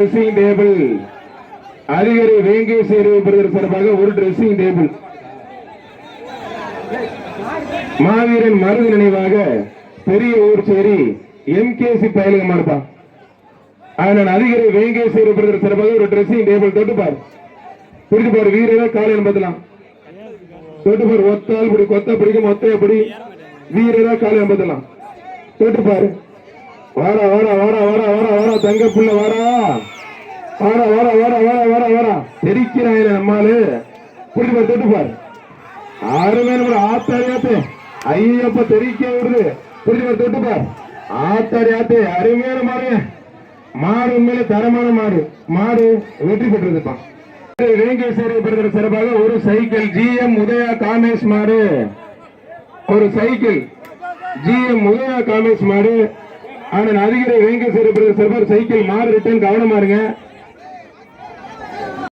Dressing table அதிகாரி வேங்கேஸ்வரி brother சார்பாக ஒரு ட்ரெஸ்ஸிங் டேபிள் மாவீரன் மருது நினைவாக பெரிய ஊர் சேரி எம் கே சி பயலுக மாடுப்பா அதனால் அதிகாரி வேங்கேஸ்வரி பிரதர் சார்பாக ஒரு ட்ரெஸ்ஸிங் டேபிள் தொட்டுப்பார். பிடிச்சு பாரு வீரரா காலை பார்த்தலாம் தொட்டுப்பார் ஒத்தால் பிடி கொத்த பிடிக்கும் ஒத்தைய பிடி வீரரா காலை பார்த்தலாம் தொட்டுப்பாரு. வாடா வாடா வாடா வாடா வாடா வாடா தங்க புள்ள வாடா. வாடா வாடா வாடா வாடா வாடா வாடா. தெரிக்கிறாயில நம்மாலு புரிஞ்சு பாரு தொட்டு பாரு. அருமையான நம்ம ஆத்தாரியாத்து ஐயப்ப தெரிக்க விடுது. புரிஞ்சு பாரு தொட்டு பாரு. ஆத்தாரியாத்து அருமையான மாடு. மாடு உண்மையில தரமான மாடு. மாடு வெற்றி பெற்றதுப்பான் வேங்கேஸ்வரி பிரதர் சிறப்பாக ஒரு சைக்கிள் ஜிஎம் உதயா காமேஷ் மாடு. ஒரு சைக்கிள் ஜிஎம் உதயா காமேஷ் மாடு. ஆனால் அதிகரை வேங்கேஸ்வரி பிரதர் சைக்கிள் மாடு ரிட்டர்ன் கவனமா இருங்க.